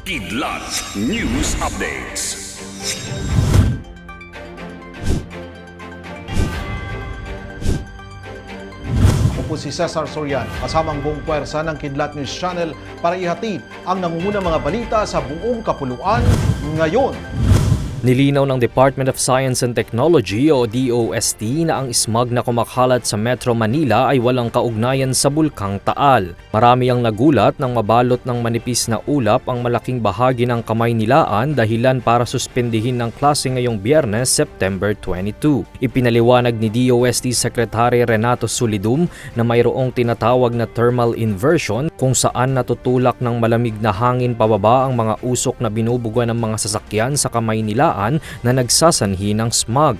Kidlat News Updates. Ako po si Cesar Sorian, kasamang buong puwersa ng Kidlat News Channel para ihatid ang nangungunang mga balita sa buong kapuluan ngayon. Nilinaw ng Department of Science and Technology o DOST na ang smog na kumakalat sa Metro Manila ay walang kaugnayan sa Bulkang Taal. Marami ang nagulat nang mabalot ng manipis na ulap ang malaking bahagi ng kamay nilaan dahilan para suspendihin ng klase ngayong biyernes, September 22. Ipinaliwanag ni DOST Secretary Renato Sulidum na mayroong tinatawag na thermal inversion kung saan natutulak ng malamig na hangin pababa ang mga usok na binubuga ng mga sasakyan sa kamay nilaan na nagsasanhi ng smog.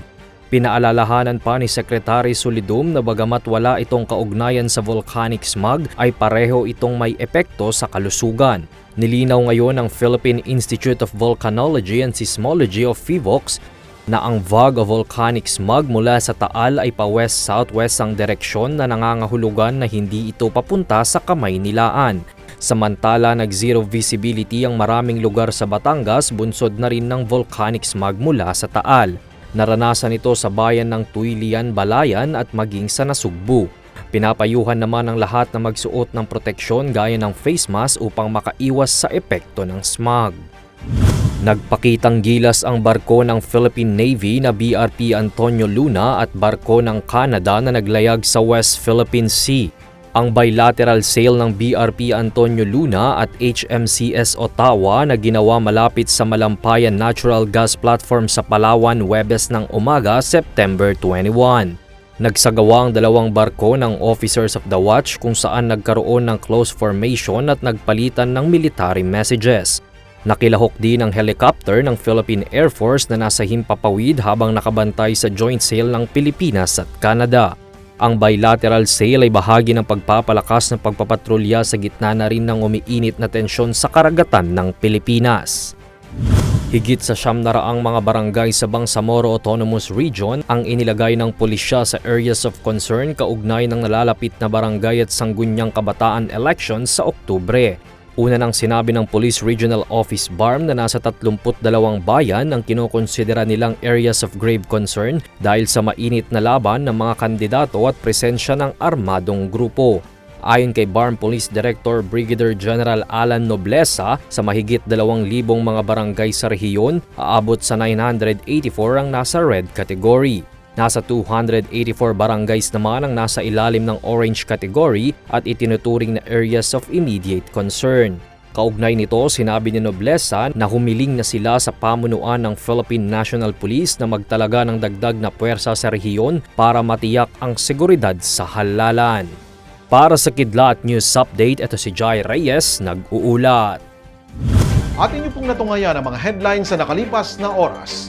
Pinaalalahanan pa ni Secretary Sulidum na bagamat wala itong kaugnayan sa volcanic smog ay pareho itong may epekto sa kalusugan. Nilinaw ngayon ng Philippine Institute of Volcanology and Seismology of FIVOX na ang VOG o volcanic smog mula sa Taal ay pa west-southwest ang direksyon na nangangahulugan na hindi ito papunta sa kamay nilaan. Samantala, nag-zero visibility ang maraming lugar sa Batangas bunsod na rin ng volcanic smog mula sa Taal. Naranasan ito sa bayan ng Tuilian, Balayan at maging sa Nasugbu. Pinapayuhan naman ang lahat na magsuot ng proteksyon gaya ng face mask upang makaiwas sa epekto ng smog. Nagpakitang gilas ang barko ng Philippine Navy na BRP Antonio Luna at barko ng Canada na naglayag sa West Philippine Sea. Ang bilateral sale ng BRP Antonio Luna at HMCS Ottawa na ginawa malapit sa Malampayan Natural Gas Platform sa Palawan Webes ng umaga, September 21. Nagsagawa ang dalawang barko ng Officers of the Watch kung saan nagkaroon ng close formation at nagpalitan ng military messages. Nakilahok din ang helicopter ng Philippine Air Force na nasa himpapawid habang nakabantay sa joint sale ng Pilipinas at Canada. Ang bilateral sale ay bahagi ng pagpapalakas ng pagpapatrolya sa gitna na rin ng umiinit na tensyon sa karagatan ng Pilipinas. Higit sa siyam na raang mga barangay sa Bangsamoro Autonomous Region ang inilagay ng pulisya sa areas of concern kaugnay ng nalalapit na barangay at sanggunyang kabataan elections sa Oktubre. Una nang sinabi ng Police Regional Office BARM na nasa 32 bayan ang kinukonsidera nilang areas of grave concern dahil sa mainit na laban ng mga kandidato at presensya ng armadong grupo. Ayon kay BARM Police Director Brigadier General Alan Noblesa, sa mahigit 2,000 mga barangay sa rehiyon, aabot sa 984 ang nasa red category. Nasa 284 barangays naman ang nasa ilalim ng orange category at itinuturing na areas of immediate concern. Kaugnay nito, sinabi ni Noblesa na humiling na sila sa pamunuan ng Philippine National Police na magtalaga ng dagdag na puwersa sa rehiyon para matiyak ang seguridad sa halalan. Para sa Kidlat News Update, ito si Jai Reyes, nag-uulat. At inyo pong natungayan ang mga headlines sa nakalipas na oras.